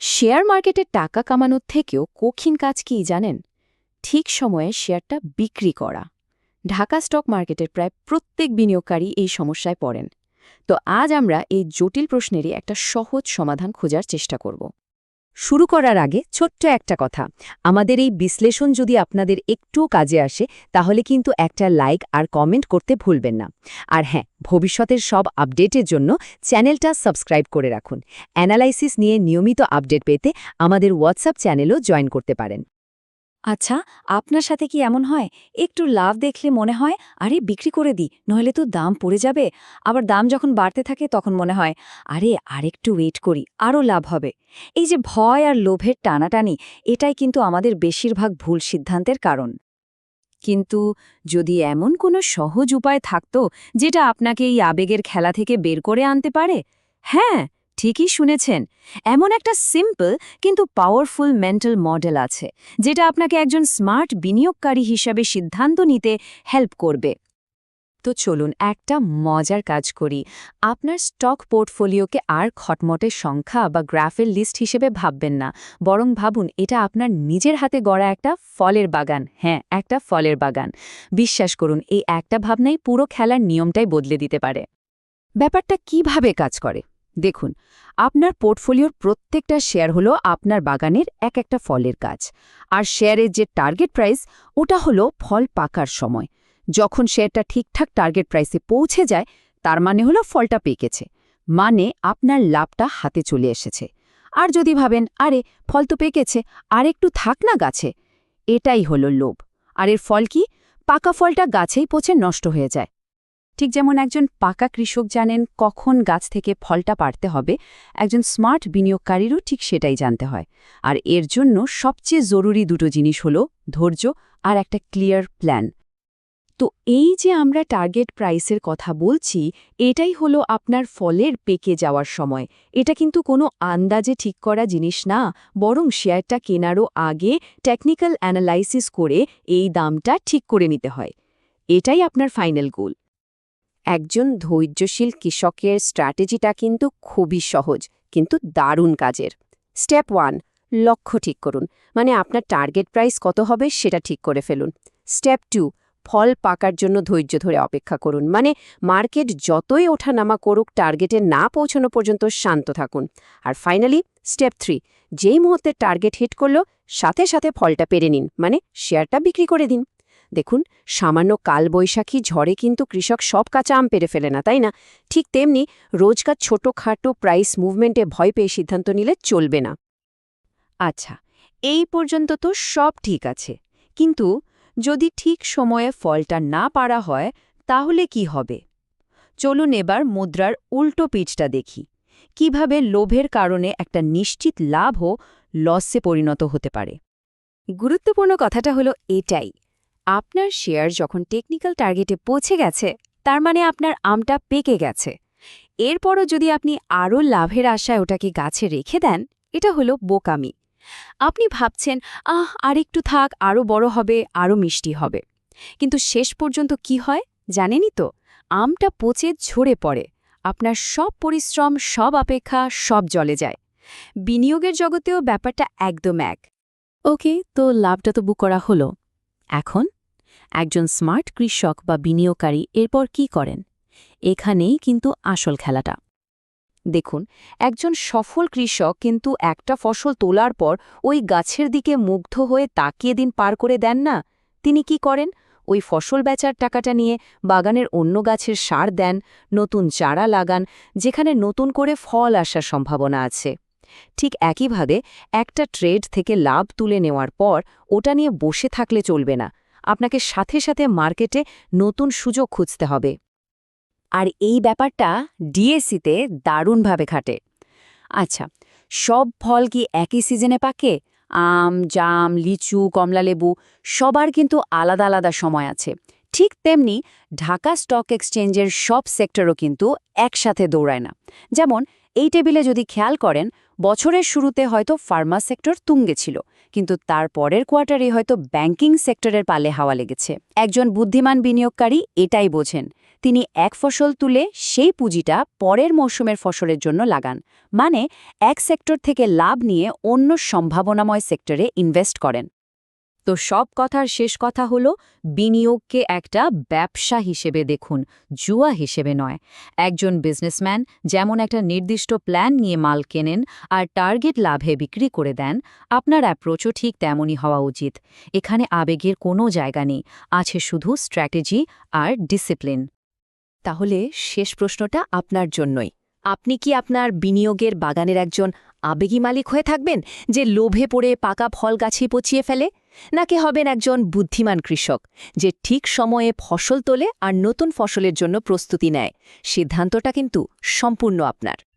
Share মার্কেটে টাকা কামানোর থেকেও কঠিন কাজ কি জানেন? ঠিক সময়ে শেয়ারটা বিক্রি করা। ঢাকা স্টক মার্কেটের প্রায় প্রত্যেক বিনিয়োগকারী এই সমস্যায় পড়েন। তো আজ আমরা এই জটিল প্রশ্নেরই একটা সহজ সমাধান খোঁজার চেষ্টা করব। শুরু করার আগে ছোট্ট একটা কথা। আমাদের এই বিশ্লেষণ যদি আপনাদের একটুও কাজে আসে, তাহলে কিন্তু একটা লাইক আর কমেন্ট করতে ভুলবেন না। আর হ্যাঁ ভবিষ্যতের সব আপডেটের জন্য চ্যানেলটা সাবস্ক্রাইব করে রাখুন। অ্যানালাইসিস নিয়ে নিয়মিত আপডেট পেতে আমাদের হোয়াটসঅ্যাপ চ্যানেলও জয়েন করতে পারেন। আচ্ছা আপনার সাথে কি এমন হয়? একটু লাভ দেখলে মনে হয়, আরে, বিক্রি করে দিই, নইলে তো দাম পড়ে যাবে। আবার দাম যখন বাড়তে থাকে তখন মনে হয়, আরে, আরেকটু ওয়েট করি আরও লাভ হবে। এই যে ভয় আর লোভের টানাটানি, এটাই কিন্তু আমাদের বেশিরভাগ ভুল সিদ্ধান্তের কারণ। কিন্তু যদি এমন কোনো সহজ উপায় থাকত, যেটা আপনাকে এই আবেগের খেলা থেকে বের করে আনতে পারে? হ্যাঁ! ঠিকই শুনেছেন, এমন একটা সিম্পল কিন্তু পাওয়ারফুল মেন্টাল মডেল আছে, যেটা আপনাকে একজন স্মার্ট বিনিয়োগকারী হিসাবে সিদ্ধান্ত নিতে হেল্প করবে। তো চলুন একটা মজার কাজ করি। আপনার স্টক পোর্টফোলিওকে আর খটমটের সংখ্যা বা গ্রাফের লিস্ট হিসেবে ভাববেন না, বরং ভাবুন এটা আপনার নিজের হাতে গড়া একটা ফলের বাগান হ্যাঁ একটা ফলের বাগান। বিশ্বাস করুন, এই একটা ভাবনাই পুরো খেলার নিয়মটাই বদলে দিতে পারে। ব্যাপারটা কীভাবে কাজ করে? দেখুন, আপনার পোর্টফোলিওর প্রত্যেকটা শেয়ার হলো আপনার বাগানের এক একটা ফলের গাছ। আর শেয়ারের যে টার্গেট প্রাইস, ওটা হলো ফল পাকার সময়। যখন শেয়ারটা ঠিকঠাক টার্গেট প্রাইসে পৌঁছে যায়, তার মানে হলো ফলটা পেকেছে। মানে আপনার লাভটা হাতে চলে এসেছে। আর যদি ভাবেন, আরে, ফল তো পেকেছে, আর একটু থাক না গাছে। এটাই হলো লোভ। আর এর ফল কি? পাকা ফলটা গাছেই পচে নষ্ট হয়ে যায়। ঠিক যেমন একজন পাকা কৃষক জানেন কখন গাছ থেকে ফলটা পারতে হবে, একজন স্মার্ট বিনিয়োগকারীরও ঠিক সেটাই জানতে হয়। আর এর জন্য সবচেয়ে জরুরি দুটো জিনিস হল ধৈর্য আর একটা ক্লিয়ার প্ল্যান। তো এই যে আমরা টার্গেট প্রাইসের কথা বলছি, এটাই হলো আপনার ফলের পেকে যাওয়ার সময়। এটা কিন্তু কোনো আন্দাজে ঠিক করা জিনিস না, বরং শেয়ারটা কেনারও আগে টেকনিক্যাল অ্যানালাইসিস করে এই দামটা ঠিক করে নিতে হয়। এটাই আপনার ফাইনাল গোল একজন ধৈর্যশীল কৃষকের স্ট্র্যাটেজিটা কিন্তু খুবই সহজ, কিন্তু দারুণ কাজের। স্টেপ ওয়ান, লক্ষ্য ঠিক করুন মানে আপনার টার্গেট প্রাইস কত হবে সেটা ঠিক করে ফেলুন। স্টেপ টু, ফল পাকার জন্য ধৈর্য ধরে অপেক্ষা করুন মানে মার্কেট যতই ওঠানামা করুক, টার্গেটে না পৌঁছানো পর্যন্ত শান্ত থাকুন। আর ফাইনালি, স্টেপ থ্রি, যেই মুহূর্তে টার্গেট হিট করল, সাথে সাথে ফলটা পেরে নিন মানে শেয়ারটা বিক্রি করে দিন। দেখুন, সামান্য কালবৈশাখী ঝড়ে কিন্তু কৃষক সব কাঁচা আম পেরে ফেলে না, তাই না? ঠিক তেমনি রোজকার ছোটোখাটো প্রাইস মুভমেন্টে ভয় পেয়ে সিদ্ধান্ত নিলে চলবে না। আচ্ছা এই পর্যন্ত তো সব ঠিক আছে। কিন্তু যদি ঠিক সময়ে ফলটা না পারা হয়, তাহলে কি হবে? চলুন এবার মুদ্রার উল্টো পিচটা দেখি। কীভাবে লোভের কারণে একটা নিশ্চিত লাভও লসে পরিণত হতে পারে? গুরুত্বপূর্ণ কথাটা হলো এটাই। আপনার শেয়ার যখন টেকনিক্যাল টার্গেটে পৌঁছে গেছে, তার মানে আপনার আমটা পেকে গেছে। এরপরও যদি আপনি আরও লাভের আশায় ওটাকে গাছে রেখে দেন, এটা হলো বোকামি। আপনি ভাবছেন, আহ, আরেকটু থাক, আরও বড় হবে, আরও মিষ্টি হবে। কিন্তু শেষ পর্যন্ত কি হয় জানেনই তো? আমটা পচে ঝরে পড়ে। আপনার সব পরিশ্রম, সব অপেক্ষা, সব জলে যায়। বিনিয়োগের জগতেও ব্যাপারটা একদম এক। ওকে, তো লাভটা তো বুক করা হলো। এখন? একজন স্মার্ট কৃষক বা বিনিয়োগকারী এরপর কি করেন? এখানেই কিন্তু আসল খেলাটা। দেখুন, একজন সফল কৃষক কিন্তু একটা ফসল তোলার পর ওই গাছের দিকে মুগ্ধ হয়ে তাকিয়ে দিন পার করে দেন না। তিনি কি করেন? ওই ফসল বেচার টাকাটা নিয়ে বাগানের অন্য গাছের সার দেন, নতুন চারা লাগান, যেখানে নতুন করে ফল আসার সম্ভাবনা আছে। ঠিক একইভাবে একটা ট্রেড থেকে লাভ তুলে নেওয়ার পর ওটা নিয়ে বসে থাকলে চলবে না। আপনাকে সাথে সাথে মার্কেটে নতুন সুযোগ খুঁজতে হবে। আর এই ব্যাপারটা ডিএসিতে দারুণভাবে খাটে। আচ্ছা সব ফল কি একই সিজনে পাকে? আম, জাম, লিচু, কমলালেবু, সবার কিন্তু আলাদা আলাদা সময় আছে। ঠিক তেমনি ঢাকা স্টক এক্সচেঞ্জের সব সেক্টরও কিন্তু একসাথে দৌড়ায় না। যেমন এই টেবিলে যদি খেয়াল করেন, বছরের শুরুতে হয়তো ফার্মা সেক্টর তুঙ্গে ছিল, কিন্তু তার পরের কোয়ার্টারে হয়তো ব্যাংকিং সেক্টরের পালে হাওয়া লেগেছে। একজন বুদ্ধিমান বিনিয়োগকারী এটাই বোঝেন, তিনি এক ফসল তুলে সেই পুঁজিটা পরের মৌসুমের ফসলের জন্য লাগান মানে এক সেক্টর থেকে লাভ নিয়ে অন্য সম্ভাবনাময় সেক্টরে ইনভেস্ট করেন। তো সব কথার শেষ কথা হলো, বিনিয়োগকে একটা ব্যবসা হিসেবে দেখুন, জুয়া হিসেবে নয়। একজন বিজনেসম্যান যেমন একটা নির্দিষ্ট প্ল্যান নিয়ে মাল কেনেন আর টার্গেট লাভে বিক্রি করে দেন, আপনার অ্যাপ্রোচও ঠিক তেমনই হওয়া উচিত। এখানে আবেগের কোনো জায়গা নেই, আছে শুধু স্ট্র্যাটেজি আর ডিসিপ্লিন তাহলে শেষ প্রশ্নটা আপনার জন্যই। আপনি কি আপনার বিনিয়োগের বাগানের একজন আবেগী মালিক হয়ে থাকবেন যে লোভে পড়ে পাকা ফল গাছে পচিয়ে ফেলে? নাকি হবেন একজন বুদ্ধিমান কৃষক, যে ঠিক সময়ে ফসল তোলে আর নতুন ফসলের জন্য প্রস্তুতি নেয়? সিদ্ধান্তটা কিন্তু সম্পূর্ণ আপনার।